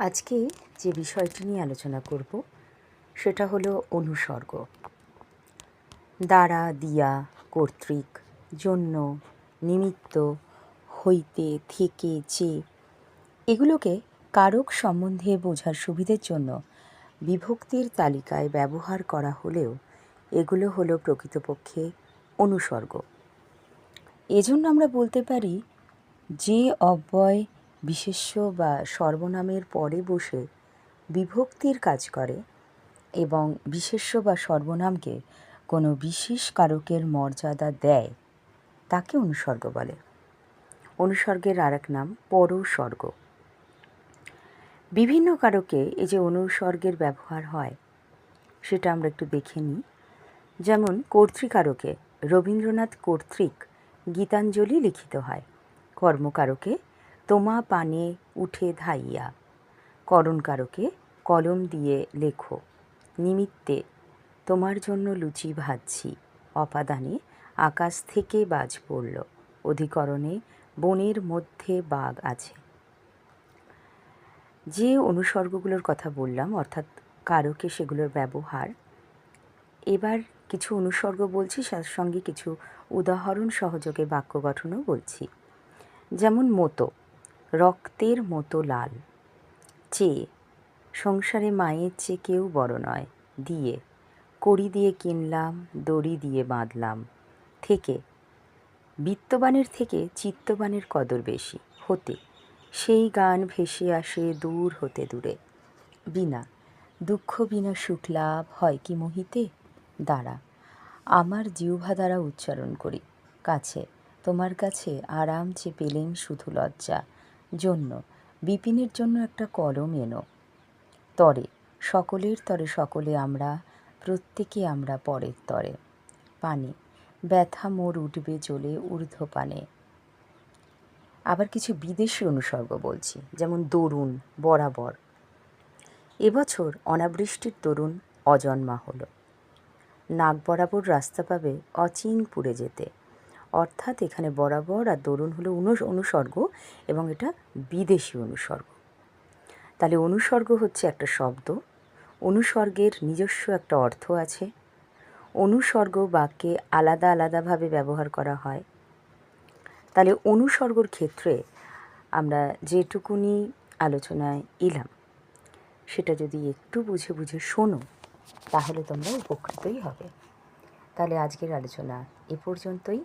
আজকে যে বিষয়টি নিয়ে আলোচনা করব, সেটা হলো অনুসর্গ। দ্বারা, দিয়া, কর্তৃক, জন্য, নিমিত্ত, হইতে, থেকে, যে, এগুলোকে কারক সম্বন্ধে বোঝার সুবিধের জন্য বিভক্তির তালিকায় ব্যবহার করা হলেও এগুলো হলো প্রকৃতপক্ষে অনুসর্গ। এজন্য আমরা বলতে পারি যে, অব্যয় বিশেষ্য বা সর্বনামের পরে বসে বিভক্তির কাজ করে এবং বিশেষ্য বা সর্বনামকে কোনো বিশেষ কারকের মর্যাদা দেয়, তাকে অনুসর্গ বলে। অনুসর্গের আর এক নাম পরসর্গ। বিভিন্ন কারকে এই যে অনুসর্গের ব্যবহার হয়, সেটা আমরা একটু দেখে নিই। যেমন কর্তৃকারকে রবীন্দ্রনাথ কর্তৃক গীতাঞ্জলি লিখিত হয়। কর্মকারকে তোমা পানে উঠে ধাইয়া করণকারকে কলম দিয়ে লেখো। নিমিত্তে তোমার জন্য লুচি ভাজছি, অপাদানে আকাশ থেকে বাজ পড়ল, অধিকরণে বনের মধ্যে বাঘ আছে। যে অনুসর্গগুলোর কথা বললাম, অর্থাৎ কারকে সেগুলোর ব্যবহার, এবার কিছু অনুসর্গ বলছি তার সঙ্গে কিছু উদাহরণ সহযোগে বাক্য গঠনও বলছি। যেমন মতো রক্তের মতো লাল। চেয়ে সংসারে মায়ের চেয়ে কেউ বড় নয়, দিয়ে, কড়ি দিয়ে কিনলাম, দড়ি দিয়ে বাঁধলাম। থেকে, বিত্তবানের থেকে চিত্তবানের কদর বেশি, হতে, সেই গান ভেসে আসে দূর হতে দূরে। বিনা, দুঃখ বিনা সুখ লাভ হয় কি মোহিতে? দ্বারা আমার জিহ্বা দ্বারা উচ্চারণ করি। কাছে, তোমার কাছে আরাম যে পেলেন শুধু লজ্জা। জন্য। বিপিনের জন্য একটা কলম এনো। তরে, সকলের তরে সকলে আমরা, প্রত্যেকে আমরা পরের তরে। পানে, ব্যথা মোর উঠবে চলে ঊর্ধ্ব পানে। আবার কিছু বিদেশি অনুসর্গ বলছি, যেমন দরুন, বরাবর। এবছর অনাবৃষ্টির দরুন অজন্মা হলো। নাক বরাবর রাস্তা পাবে অচিন পুড়ে যেতে। অর্থাৎ এখানে বরাবর আর দরুন হলো অনুসর্গ এবং এটা বিদেশি অনুসর্গ। তাহলে অনুসর্গ হচ্ছে একটা শব্দ, অনুসর্গের নিজস্ব একটা অর্থ আছে, অনুসর্গ বাক্যে আলাদা আলাদাভাবে ব্যবহার করা হয়। তাহলে অনুসর্গর ক্ষেত্রে আমরা যেটুকুনি আলোচনায় এলাম, সেটা যদি একটু বুঝে বুঝে শোনো, তাহলে তোমরা উপকৃতই হবে। তাহলে আজকের আলোচনা এ পর্যন্তই।